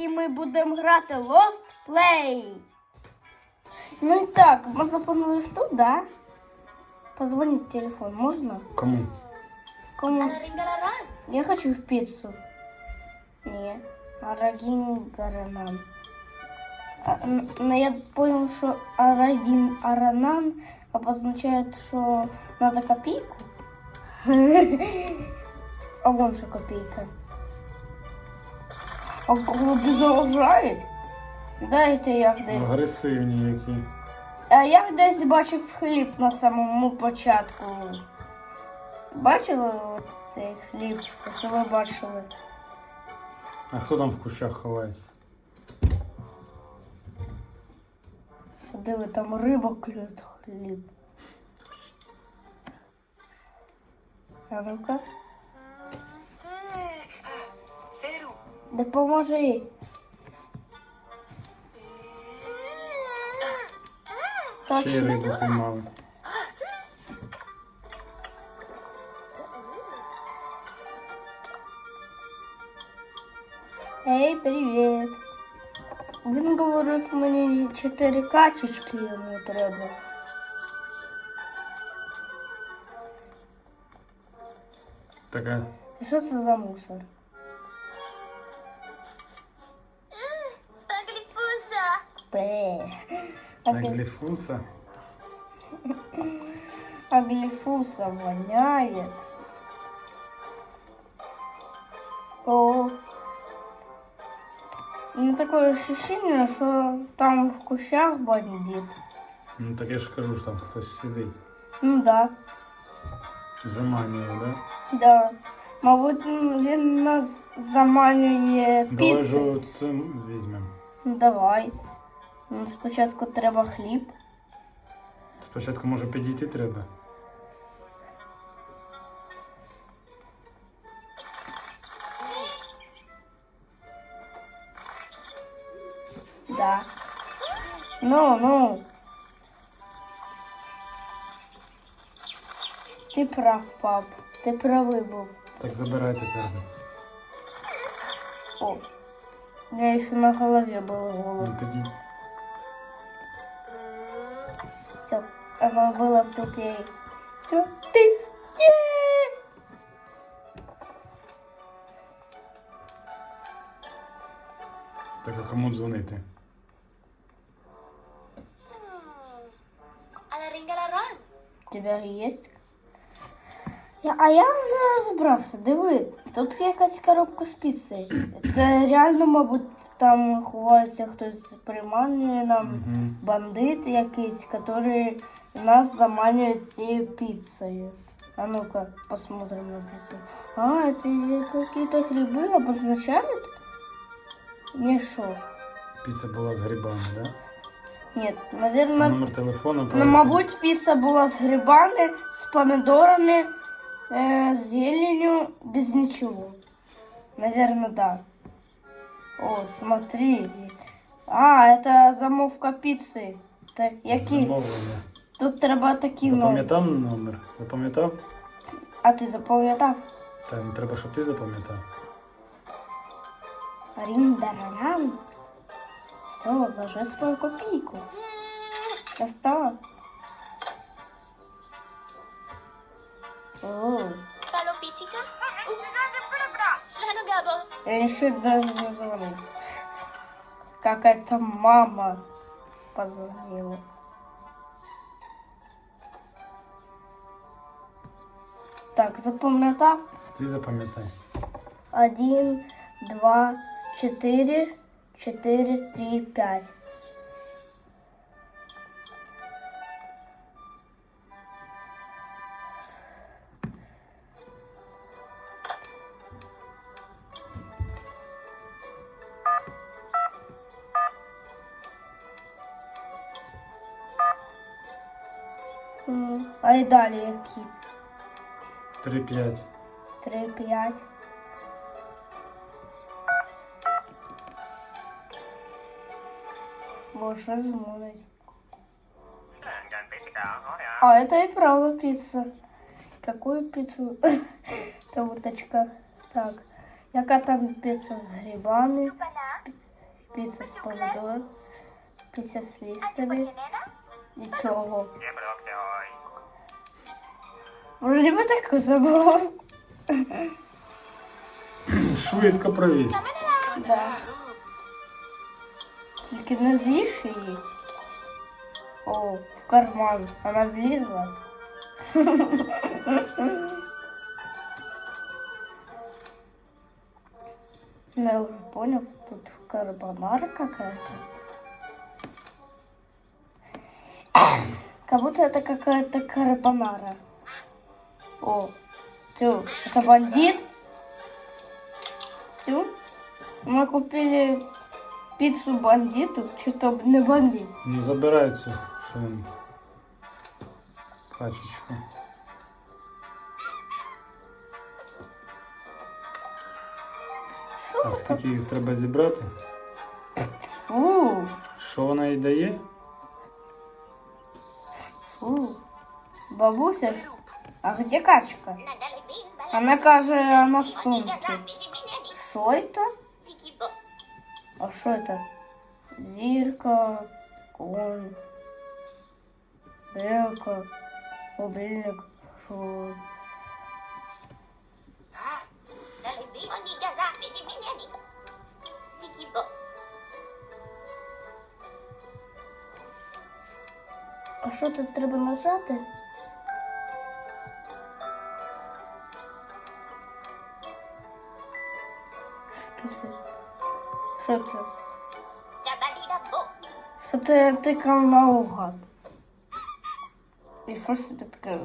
і ми будемо грати Lost Play. Ну і так, ми заповнили стул, да? Позвонить телефон, можно? Кому? Кому? Я хочу в пиццу. Не, Арагин Гаранан. А, Но я понял, что Арагин Аранан обозначает, что надо копейку. А вон что копейка. А голуби заважають? Дайте я десь. Агресивні які. А я десь бачив хліб на самому початку. Бачили от цей хліб? Якщо ви бачили. А хто там в кущах ховається? Диви, там риба клює хліб. А ну-ка, допоможи. Так, Ще й рибу піймали. Ей, привіт. Він говорив мені чотири качечки йому треба. Така. І що це за мусор? Paglifusa. Бе. А гі- Агліфуса. а глифуса воняет. О. Ну, такое ощущение, что там в кущах бандит. Ну так я ж кажу, що там хтось сидить. Ну да, Заманює, да? да. Мабуть, м, він нас заманює Давай піцу. же цим візьмемо. Ну, давай. Ну, спочатку треба хліб. Спочатку може підійти треба. Да. Ну, ну. Ти прав, пап. Ти правий був. Так забирай тепер. О. У меня еще на голове было Ну голову. підійди. Было в тупее. Все, тыц. Е! Так а кому дзвонити? Ringalaran. У тебя есть? Я, а я не розібрався. Диви, тут якась коробка з піцею. Це реально, мабуть, там ховається хтось приманює нам. Угу. бандит якийсь, который нас заманивает цією пиццей. А ну-ка, посмотрим на пиццу. А, это какие-то грибы обозначают? Не шо. Піца була з грибами, да? Нет, Це наверное, номер телефону. ну, мабуть, піца була з грибами, з помидорами, э, з зеленью, без ничего. Наверное, да. О, смотри. А, это замовка пиццы. Та, які? Замовлення. Тут треба такі номер. Запам'ятав номер? Запам'ятав? А ти запам'ятав? Та не треба, щоб ти запам'ятав. Ріндарарам. Все, ложи свою копійку. Достала? О, Palo pizzika. Slano gabo. я еще даже не звонил. Какая-то мама позвонила. Так, запам'ятав? Ти запам'ятай. Один, два, четыре, четыре, три, пять. А і далі які? 3-5. Три, п'ять. Боже, змовить. А, это и правда пицца. Какую пиццу? Это уточка. Так. Яка там піца з грибами? З, пі- піца з помідор, піца з листями. Нічого. Вроді би таку забув. Швидко провіз. Да. Тільки не з'їж її. О, в карман. Вона влізла. Я уже понял, тут карбонара какая-то. Как будто это какая-то карбонара. О, тю, это бандит? Тю, мы купили пиццу бандиту, что-то не бандит. Ну забирай цю, що він. Пачечку. Шо А это? скільки їх треба зібрати? Фу, Що вона їй дає? фу. Бабуся, а где качка? Она каже, она в сумке. Что это? А что это? Зирка, конь, белка. Что? Si Kibo. А що тут треба нажати? Що це? Що ти тикав наугад? І що ж собі таке?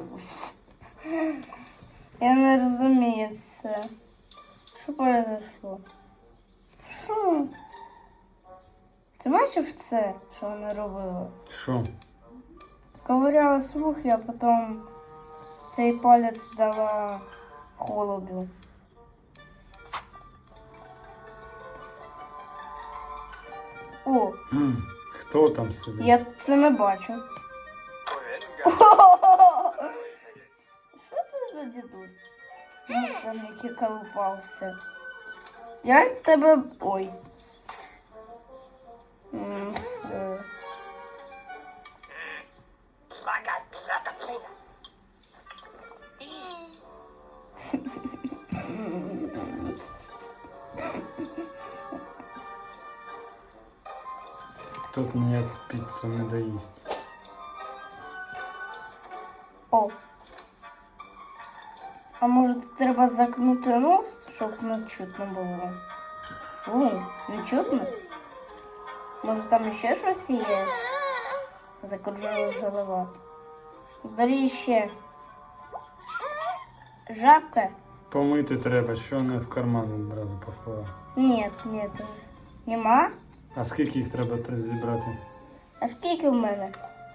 Я не розумію це. Що произошло? Що? Ти бачив це, що вона робила? Що? Ковыряла слухи, а потом цей палець дала голубю. О, М, Хто там сидить? я це не бачу. Що це за дідусь? Ну, там який колупався. Я тебе. Ой. М, е. Тут ніяк піцу не доїсть. О. А може треба закнути нос, щоб не чутно було? Фу, не чутно? Може там ще щось є? Закружилась голова. Бери ще. Жабка? Помити треба, що не в карман одразу поховав. Ні, ні, нема. А скільки їх треба зібрати? А скільки в мене?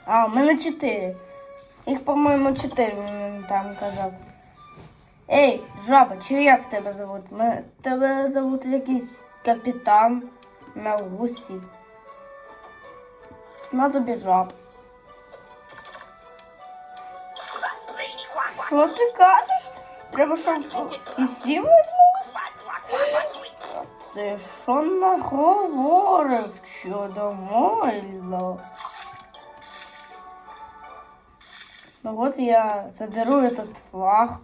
А, у мене чотири. Їх, по-моєму, чотири він там казав. Ей, жаба, чи як тебе зовут? Ме- Тебе зовут якийсь капітан на гусі. На тобі жаб. Що ти кажеш? Треба, щоб і всі? Ти що наговорив щодо Мойла? Ну от я заберу этот флаг.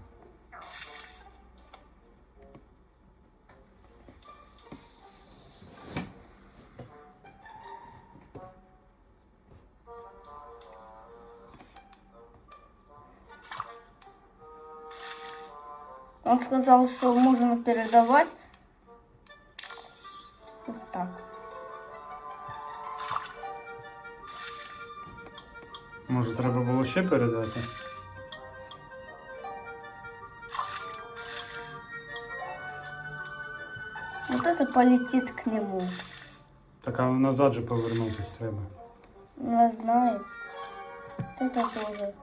Он сказал, что можно передавать вот так. Може, треба було ще передати? Вот это полетит к нему. Так, а назад же повернутись треба. Не знаю. Вот это тоже.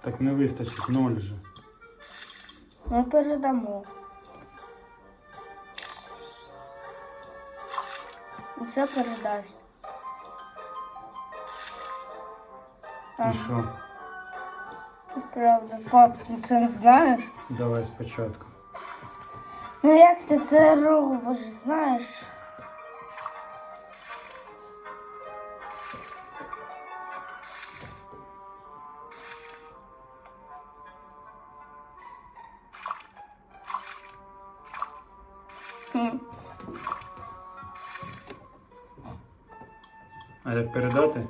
Так не вистачить, ноль же. Ми передамо. Оце передасть. І що? правда. Пап, ти це не знаєш? Давай спочатку. Ну як ти це робиш, знаєш? Хм. А як передати?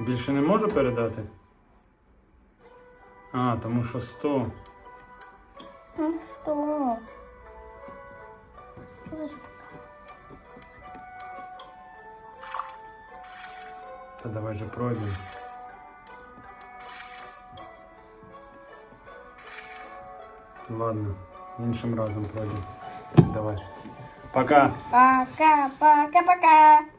Більше не можу передати? А, тому що 100. Ну, сто. Та давай же пройдемо. Ладно, іншим разом пройдемо. Давай. Пока. Пока, пока, пока.